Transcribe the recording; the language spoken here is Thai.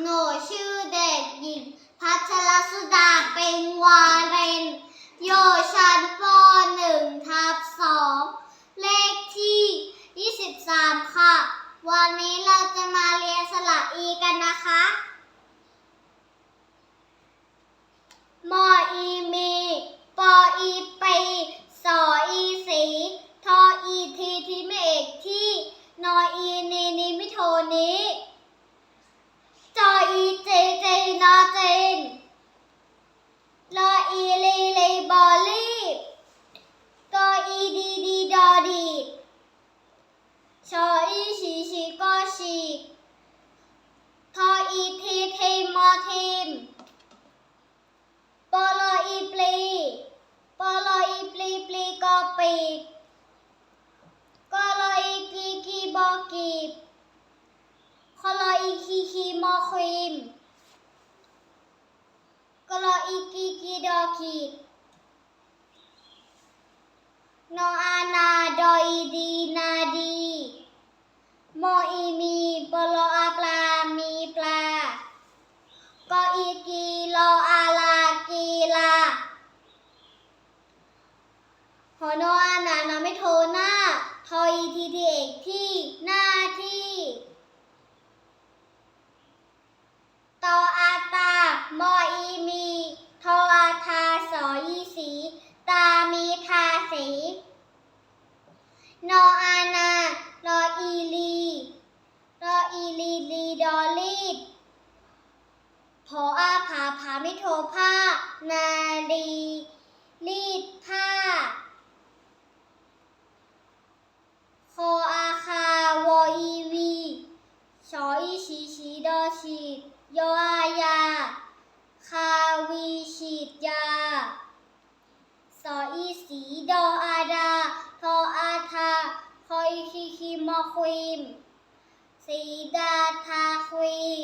หนูชื่อเด็กหญิง พัชรสุดาเป็นวาเรนอยู่ชั้นป .1 ทับ2เลขที่ 23 ค่ะ วันนี้เราจะมาเรียนสระอีกันนะคะมออีมีปออีปีสออีสี ทออีทีทีไม่เอกที่ นออีนีนีมิโทน จออีเจเจนอเจนลออีลีลีบอลลี่กออีดีดีดอดีชออีชีชีก็ชีทออีทีทีมอทีม ปอลออีปลีปอลออีปลีปลีกอ ปีกกอลออีกีกีบอกีบคอลออีคีคีมอครีมกอลออีกีกีดอขีดนออานาดออีดีนาดีมออีมีปลออาปลามีปลาก็อีกีโลอาลากีลาหอโนอานานาไม่โทหน้า ทออีทีที เอกที่หน้าที่ตออาตามออีมีทออาทาสออีสี ตามีทาสีนออานาลออีลีลออีลีลีดอลีดพออาผาผาไม่โทผ้านาลี คาวีฉีดยา สออีสีดออาดา ทออาทา คอยคีคีมอควีมสีดาทาควีม